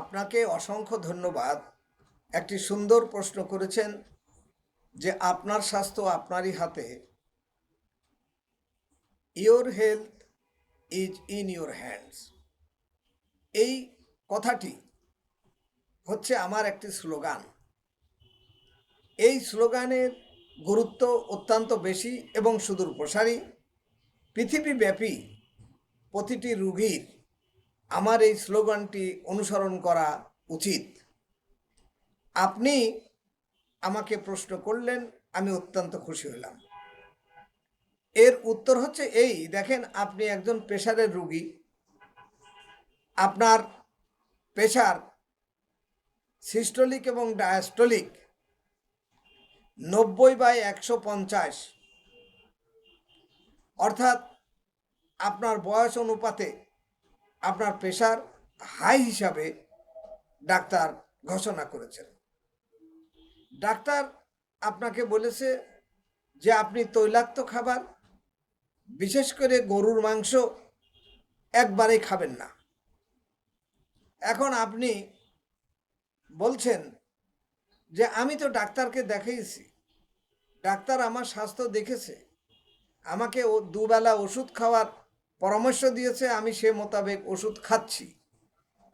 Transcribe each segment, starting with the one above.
আপনাকে অসংখ্য ধন্যবাদ। একটি সুন্দর প্রশ্ন করেছেন যে আপনার স্বাস্থ্য আপনারই হাতে। Your health is in your hands এই কথাটি হচ্ছে আমার একটি স্লোগান। এই স্লোগানের গুরুত্ব অত্যন্ত বেশি এবং সুদূর প্রসারী পৃথিবীব্যাপী প্রতিটি রুগীর আমার এই স্লোগানটি অনুসরণ করা উচিত। আপনি আমাকে প্রশ্ন করলেন, আমি অত্যন্ত খুশি হলাম। এর উত্তর হচ্ছে এই, দেখেন আপনি একজন প্রেশারের রুগী। আপনার প্রেশার সিস্টোলিক এবং ডায়াস্টোলিক নব্বই বাই একশো পঞ্চাশ। অর্থাৎ আপনার বয়স অনুপাতে আপনার প্রেশার হাই হিসাবে ডাক্তার ঘোষণা করেছেন। ডাক্তার আপনাকে বলেছে যে আপনি তৈলাক্ত খাবার, বিশেষ করে গরুর মাংস একবারেই খাবেন না। এখন আপনি বলছেন যে আমি তো ডাক্তারকে দেখিয়েছি ডাক্তার আমার স্বাস্থ্য দেখেছে, আমাকে ও দুবেলা ওষুধ খাওয়ার পরামর্শ দিয়েছে, আমি সে মোতাবেক ওষুধ খাচ্ছি।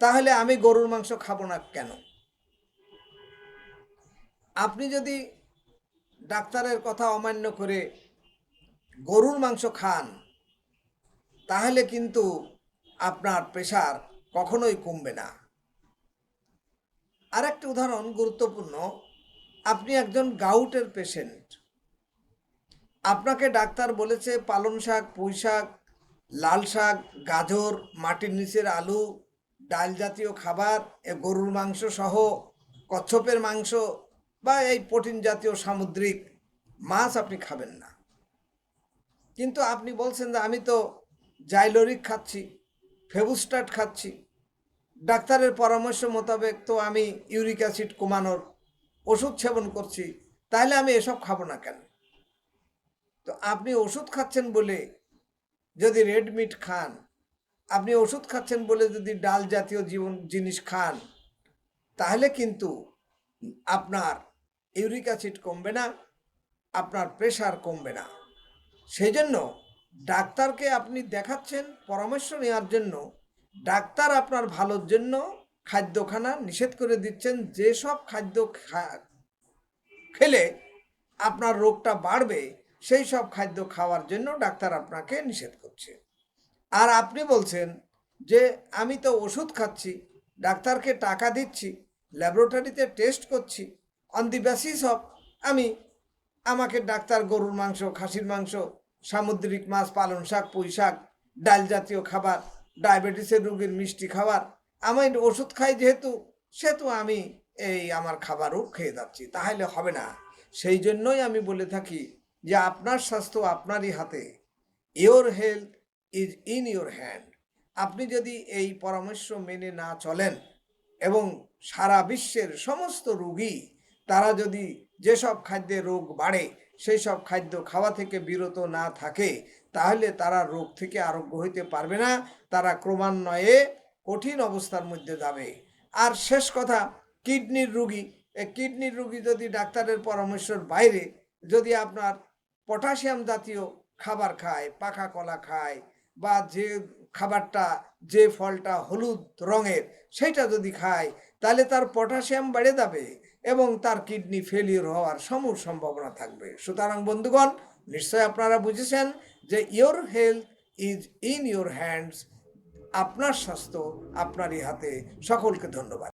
তাহলে আমি গরুর মাংস খাব না কেন? আপনি যদি ডাক্তারের কথা অমান্য করে গরুর মাংস খান, তাহলে কিন্তু আপনার প্রেশার কখনোই কমবে না। আরেকটি উদাহরণ গুরুত্বপূর্ণ, আপনি একজন গাউটের পেশেন্ট। আপনাকে ডাক্তার বলেছে, পালং শাক, পুঁই শাক লাল শাক, গাজর, মাটির নিচের আলু, ডাল জাতীয় খাবার এ গরুর মাংস সহ কচ্ছপের মাংস বা এই প্রোটিন জাতীয় সামুদ্রিক মাছ আপনি খাবেন না। কিন্তু আপনি বলছেন যে আমি তো জাইলোরিক খাচ্ছি, ফেবুস্টাট খাচ্ছি। ডাক্তারের পরামর্শ মোতাবেক তো আমি ইউরিক অ্যাসিড কমানোর ওষুধ সেবন করছি তাহলে আমি এসব খাব না কেন? তো আপনি ওষুধ খাচ্ছেন বলে যদি রেড মিট খান, আপনি ওষুধ খাচ্ছেন বলে যদি ডাল জাতীয় জীবন, জিনিস খান, তাহলে কিন্তু আপনার ইউরিক অ্যাসিড কমবে না, আপনার প্রেশার কমবে না। সেই জন্য ডাক্তারকে আপনি দেখাচ্ছেন, পরামর্শ নেওয়ার জন্য, ডাক্তার আপনার ভালোর জন্য খাদ্যখানা নিষেধ করে দিচ্ছেন যেসব খাদ্য খেলে আপনার রোগটা বাড়বে সেই সব খাদ্য খাওয়ার জন্য ডাক্তার আপনাকে নিষেধ করছে। আর আপনি বলছেন যে, আমি তো ওষুধ খাচ্ছি, ডাক্তারকে টাকা দিচ্ছি, ল্যাবরেটরিতে টেস্ট করছি অন দি বেসিস অফ আমি আমাকে ডাক্তার গরুর মাংস, খাসির মাংস, সামুদ্রিক মাছ, পালং শাক, পুঁই শাক, ডাল জাতীয় খাবার, ডায়াবেটিসের রোগীর মিষ্টি খাবার, আমি ওষুধ খাই যেহেতু, সেহেতু আমি এই আমার খাবারও খেয়ে যাচ্ছি, তাহলে হবে না। সেই জন্যই আমি বলে থাকি যে আপনার স্বাস্থ্য আপনারই হাতে। Your health is in your hand আপনি যদি এই পরামর্শ মেনে না চলেন এবং সারা বিশ্বের সমস্ত রুগী, তারা যদি যেসব খাদ্যে রোগ বাড়ে সেই সব খাদ্য খাওয়া থেকে বিরত না থাকে, তাহলে তারা রোগ থেকে আরোগ্য হইতে পারবে না। তারা ক্রমান্বয়ে কঠিন অবস্থার মধ্যে যাবে। আর শেষ কথা, কিডনির রুগী। কিডনির রুগী যদি ডাক্তারের পরামর্শের বাইরে যদি আপনার পটাশিয়াম জাতীয় খাবার খায়, পাকা কলা খায় বা যে খাবারটা, যে ফলটা হলুদ রঙের সেইটা যদি খায়, তাহলে তার পটাশিয়াম বেড়ে যাবে এবং তার কিডনি ফেলিওর হওয়ার সমূহ সম্ভাবনা থাকবে। সুতরাং বন্ধুগণ নিশ্চয় আপনারা বুঝেছেন যে your health is in your hands আপনার স্বাস্থ্য আপনারই হাতে। সকলকে ধন্যবাদ।